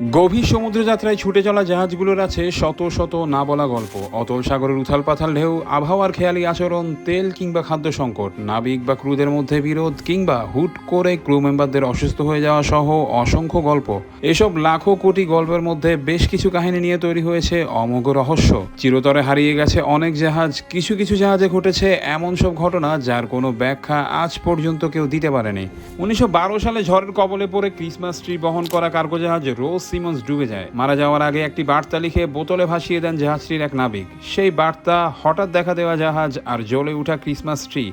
গভীর সমুদ্র যাত্রায় ছুটে চলা জাহাজগুলোর আছে শত শত না বলা গল্প। অতল সাগরের উথাল পাথাল ঢেউ, আবহাওয়ার খেয়ালি আচরণ, তেল কিংবা খাদ্য সংকট, নাবিক বা ক্রুদের মধ্যে বিরোধ কিংবা হুট করে ক্রু মেম্বারদের অসুস্থ হয়ে যাওয়া সহ অসংখ্য গল্প। এসব লাখো কোটি গল্পের মধ্যে বেশ কিছু কাহিনী নিয়ে তৈরি হয়েছে অমোঘ রহস্য। চিরতরে হারিয়ে গেছে অনেক জাহাজ, কিছু কিছু জাহাজে ঘটেছে এমন সব ঘটনা যার কোনো ব্যাখ্যা আজ পর্যন্ত কেউ দিতে পারেনি। উনিশশো বারো সালে ঝড়ের কবলে পড়ে ক্রিসমাস ট্রি বহন করা কার্গো জাহাজ রোজ সিমন্স ডুবে যায়। মারা যাওয়ার আগে একটি বার্তা লিখে বোতলে ভাসিয়ে দেন জাহাজটির এক নাবিক। সেই বার্তা হঠাৎ দেখা দেওয়া জাহাজ আর জ্বলে ওঠা ক্রিসমাস ট্রি,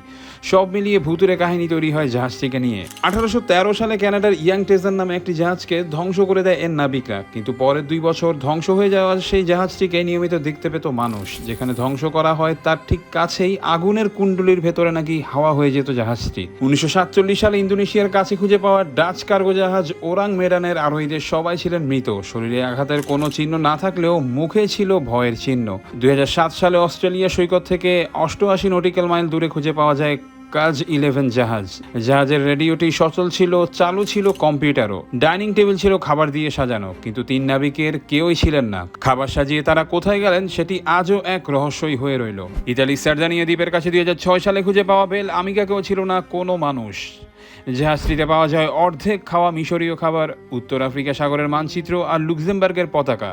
সব মিলিয়ে ভুতুরে কাহিনী তৈরি হয় জাহাজটিকে নিয়ে। আঠারোশো তেরো সালে ক্যানাডার ইয়াং টেজার নামে একটি জাহাজকে ধ্বংস করে দেয় এর নাবিকরা। কিন্তু পরের দুই বছর ধ্বংস হয়ে যাওয়া সেই জাহাজটিকে নিয়মিত দেখতে পেত মানুষ। যেখানে ধ্বংস করা হয় তার ঠিক কাছেই আগুনের কুণ্ডলির ভেতরে নাকি হাওয়া হয়ে যেত জাহাজটি। উনিশশো সাতচল্লিশ সালে ইন্দোনেশিয়ার কাছে খুঁজে পাওয়া ডাচ কার্গো জাহাজ ওরাং মেডানের আরোহীদের সবাই ছিলেন মৃত। শরীরে আঘাতের কোনো চিহ্ন না থাকলেও মুখে ছিল ভয়ের চিহ্ন। দু হাজার সাত সালে অস্ট্রেলিয়া সৈকত থেকে অষ্টআশি নটিক্যাল মাইল দূরে খুঁজে পাওয়া যায় কাজ ইলেভেন জাহাজ। জাহাজের রেডিওটি সচল ছিল, চালু ছিল কম্পিউটারও। ডাইনিং টেবিল ছিল খাবার দিয়ে সাজানো, কিন্তু তিন নাবিকের কেউই ছিলেন না। খাবার সাজিয়ে তারা কোথায় গেলেন সেটি আজও এক রহস্যই হয়ে রইল। ইতালি সার্জানিয়া দ্বীপের কাছে দুই হাজার ছয় সালে খুঁজে পাওয়া বেল আমিকাকেও ছিল না, কোনো মানুষ। জাহাজটিতে পাওয়া যায় অর্ধেক খাওয়া মিশরীয় খাবার, উত্তর আফ্রিকা সাগরের মানচিত্র আর লুক্সেমবার্গের পতাকা।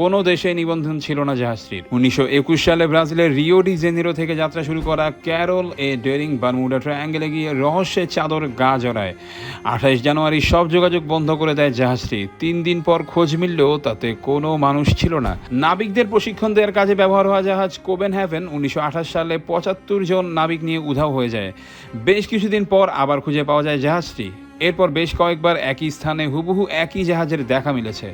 কোনো দেশে নিবন্ধন ছিল না জাহাজটির উনিশশো একুশ সালে ব্রাজিলের রিও ডি জেনিরো থেকে যাত্রা শুরু করা ক্যারল এ ডেরিং বারমুডা ট্রায়াঙ্গেলে গিয়ে রহস্যের চাদর গা জড়ায়। আঠাশ জানুয়ারি সব যোগাযোগ বন্ধ করে দেয় জাহাজটি তিন দিন পর খোঁজ মিললেও তাতে কোনো মানুষ ছিল না। নাবিকদের প্রশিক্ষণ দেওয়ার কাজে ব্যবহার হওয়া জাহাজ কোবেন হ্যাভেন উনিশশো আঠাশ সালে পঁচাত্তর জন নাবিক নিয়ে উধাও হয়ে যায়। বেশ কিছুদিন পর আবার খুঁজে পাওয়া যায় জাহাজটি। এরপর বেশ কয়েকবার একই স্থানে হুবহু একই জাহাজের দেখা মিলেছে।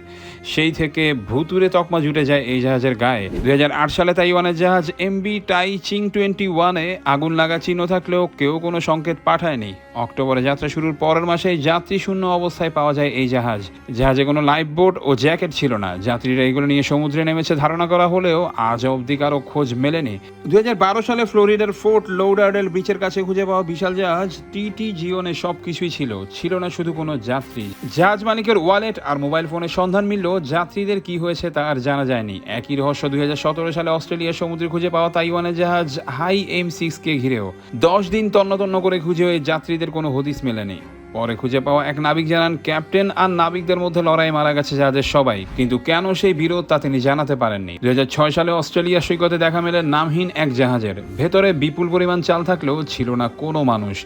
সেই থেকে ভুতুরে তকমা জুটে যায় এই জাহাজের গায়ে। দুই হাজার আট সালে তাইওয়ানের জাহাজ এমবি টাই চিং টোয়েন্টি ওয়ানে আগুন লাগা চিহ্ন থাকলেও কেউ কোনো সংকেত পাঠায়নি। অক্টোবরে যাত্রা শুরুর পরের মাসে যাত্রী শূন্য অবস্থায় পাওয়া যায় এই জাহাজ। জাহাজে কোনো লাইফ বোট ও জ্যাকেট ছিল না। যাত্রীরা এগুলো নিয়ে সমুদ্রে নেমেছে ধারণা করা হলেও আজ অবধি কারও খোঁজ মেলেনি। দুই হাজার বারো সালে ফ্লোরিডার ফোর্ট লৌডার্ডেল বিচের কাছে খুঁজে পাওয়া বিশাল জাহাজ টিটি জিওনে সব কিছুই ছিল। ছিল না শুধু কোনো যাত্রী। জাহাজ মালিকের ওয়ালেট আর মোবাইল ফোনের সন্ধান মিললেও যাত্রীদের কি হয়েছে তা আর জানা যায়নি। একই রহস্য দুই হাজার সতেরো সালে অস্ট্রেলিয়ার সমুদ্রে খুঁজে পাওয়া তাইওয়ানের জাহাজ হাই এম সিক্স কে ঘিরেও। দশ দিন তন্ন তন্ন করে খুঁজে ওই যাত্রীদের কোনো হদিস মেলেনি পরে খুঁজে পাওয়া এক নাবিক জানান, ক্যাপ্টেন আর নাবিকদের মধ্যে লড়াই মারা গেছে জাহাজের সবাই, কিন্তু কেন সেই বিরোধ তা তিনি জানাতে পারেননি? দুই সালে অস্ট্রেলিয়া সৈকতে দেখা মেলে নামহীন এক জাহাজের। ভেতরে বিপুল পরিমাণ চাল থাকলেও ছিল না কোনো মানুষ।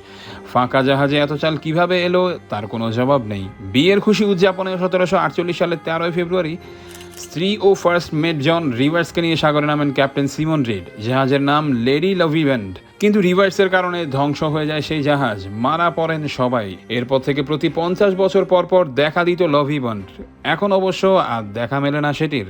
ফাঁকা জাহাজে এত চাল কীভাবে এলো তার কোনো জবাব নেই। বিয়ের খুশি উদযাপনে সতেরোশো আটচল্লিশ সালের তেরোই ফেব্রুয়ারি স্ত্রী ও ফার্স্ট মেট জন রিভার্সকে নিয়ে সাগরে নামেন ক্যাপ্টেন সিমন রিড জাহাজের নাম লেডি লভিভেন্ড কিন্তু রিভার্সের কারণে ধ্বংস হয়ে যায় সেই জাহাজ। মারা পড়েন সবাই। এরপর থেকে প্রতি পঞ্চাশ বছর পর পর দেখা দিত লভ লভিবন্ড এখন অবশ্য আর দেখা মেলে না সেটির।